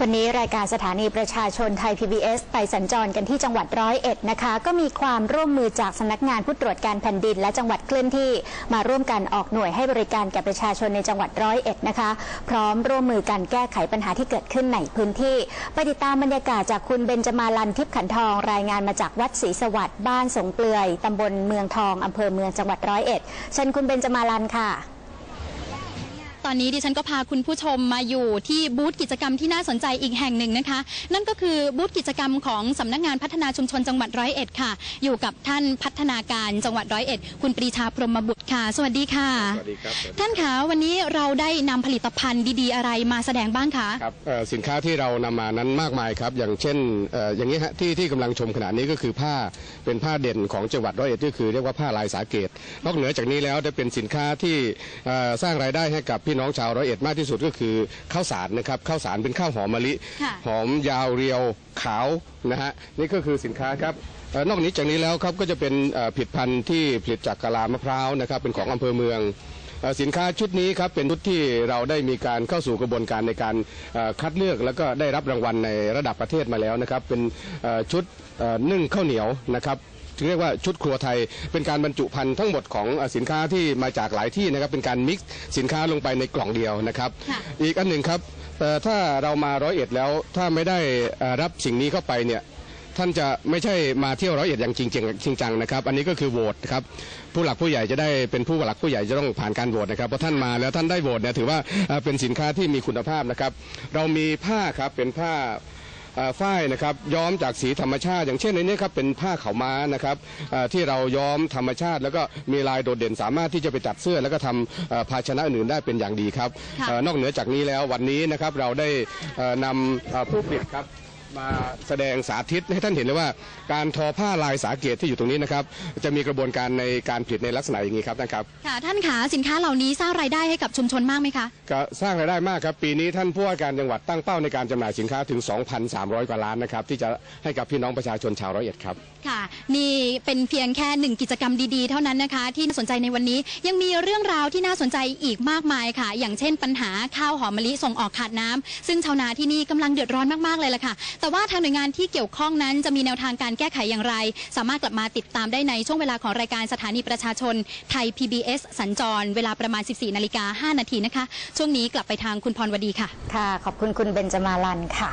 วันนี้รายการสถานีประชาชนไทย PBS ไปสัญจรกันที่จังหวัดร้อยเอ็ดนะคะ ก็มีความร่วมมือจากสำนักงานผู้ตรวจการแผ่นดิน และจังหวัดเคลื่อนที่มาร่วมกันออกหน่วยให้บริการแก่ประชาชนในจังหวัดร้อยเอ็ดนะคะ พร้อมร่วมมือกันแก้ไขปัญหาที่เกิดขึ้นในพื้นที่ไปติดตามบรรยากาศจากคุณเบญจมาลันทิพย์ขันทอง รายงานมาจากวัดศรีสวัสดิ์บ้านสงเปลือยตำบลเมืองทองอำเภอเมืองจังหวัดร้อยเอ็ดเชิญคุณเบญจมาลันค่ะ ตอนนี้ดิฉันก็พาคุณผู้ชมมาอยู่ที่บูธกิจกรรมที่น่าสนใจอีกแห่งหนึ่งนะคะ นั่นก็คือบูธกิจกรรมของสำนักงานพัฒนาชุมชนจังหวัดร้อยเอ็ดค่ะ อยู่กับท่านพัฒนาการจังหวัดร้อยเอ็ดคุณปรีชาพรหมบุตรค่ะ สวัสดีค่ะสวัสดีครับท่านคะวันนี้เราได้นำผลิตภัณฑ์ดีๆ อะไรมาแสดงบ้างคะครับเอ่อสินค้าที่เรานำมานั้นมากมายครับ อย่างเช่นเอ่ออย่างนี้ฮะที่ที่กำลังชมขณะนี้ก็คือผ้าเป็นผ้าเด่นของจังหวัดร้อยเอ็ดก็คือเรียกว่าผ้าลายสาเกตนอกเหนือจากนี้แล้วได้เป็นสินค้าที่เอ่อสร้างรายได้ให้กับพี่น้องชาวร้อยเอ็ดมากที่สุดก็คือข้าวสารนะครับข้าวสารเป็นข้าวหอมมะลิ ค่ะหอมยาวเรียวขาวนะฮะนี่ก็คือสินค้าครับเอ่อนอกนี้จากนี้แล้วครับก็จะเป็นเอ่อผลิตภัณฑ์ที่ผลิตจากกะลามะพร้าวนะครับเป็นของอำเภอเมืองเอ่อสินค้าชุดนี้ครับเป็นชุดที่เราได้มีการเข้าสู่กระบวนการในการเอ่อคัดเลือก แล้วก็ได้รับรางวัลในระดับประเทศมาแล้วนะครับเป็นเอ่อชุดเอ่อนึ่งข้าวเหนียวนะครับ เรียกว่าชุดครัวไทย เป็นการบรรจุภัณฑ์ทั้งหมดของเอ่อสินค้าที่มาจากหลายที่นะครับเป็นการมิกซ์สินค้าลงไปในกล่องเดียวนะครับค่ะอีกอันหนึ่งครับเอ่อถ้าเรามาร้อยเอ็ดแล้วถ้าไม่ได้เอ่อรับสิ่งนี้เข้าไปเนี่ยท่านจะไม่ใช่มาเที่ยวร้อยเอ็ดอย่างจริงจังจริงจังนะครับ อันนี้ก็คือโหวตครับผู้หลักผู้ใหญ่จะได้เป็นผู้หลักผู้ใหญ่จะต้องผ่านการโหวตนะครับเพราะท่านมาแล้วท่านได้โหวตเนี่ยถือว่าเอ่อเป็นสินค้าที่มีคุณภาพนะครับ เรามีผ้าครับเป็นผ้าเอ่อ ฝ้ายนะครับย้อมจากสีธรรมชาติ อย่างเช่นในนี้ครับเป็นผ้าขาวม้านะครับเอ่อที่เราย้อมธรรมชาติ แล้วก็มีลายโดดเด่นสามารถที่จะไปจัดเสื้อ แล้วก็ทำเอ่อภาชนะอื่นๆได้เป็นอย่างดีครับค่ะเอ่อนอกเหนือจากนี้แล้ววันนี้นะครับเราได้เอ่อนำเอ่อผู้ผลิตครับ มาแสดงสาธิตให้ท่านเห็นเลยว่าการทอผ้าลายสาเกตที่อยู่ตรงนี้นะครับจะมีกระบวนการในการผลิตในลักษณะอย่างนี้ครับท่านครับค่ะท่านคะสินค้าเหล่านี้สร้างรายได้ให้กับชุมชนมากไหมคะก็สร้างรายได้มากครับปีนี้ท่านผู้ว่าการจังหวัดตั้งเป้าในการจำหน่ายสินค้าถึง 2,300 กว่าล้านนะครับที่จะให้กับพี่น้องประชาชนชาวร้อยเอ็ดครับค่ะ นี่เป็นเพียงแค่หนึ่งกิจกรรมดีๆ เท่านั้นนะคะ ที่น่าสนใจในวันนี้ยังมีเรื่องราวที่น่าสนใจอีกมากมายค่ะ อย่างเช่นปัญหาข้าวหอมมะลิส่งออกขาดน้ำซึ่งชาวนาที่นี่กำลังเดือดร้อนมากๆเลยล่ะค่ะแต่ว่าทางหน่วยงานที่เกี่ยวข้องนั้นจะมีแนวทางการแก้ไขอย่างไร สามารถกลับมาติดตามได้ในช่วงเวลาของรายการสถานีประชาชนไทย PBS สัญจร เวลาประมาณ 14นาฬิกา5นาทีนะคะ ช่วงนี้กลับไปทางคุณพรวดีค่ะ ค่ะ ขอบคุณคุณเบนจมาลันค่ะ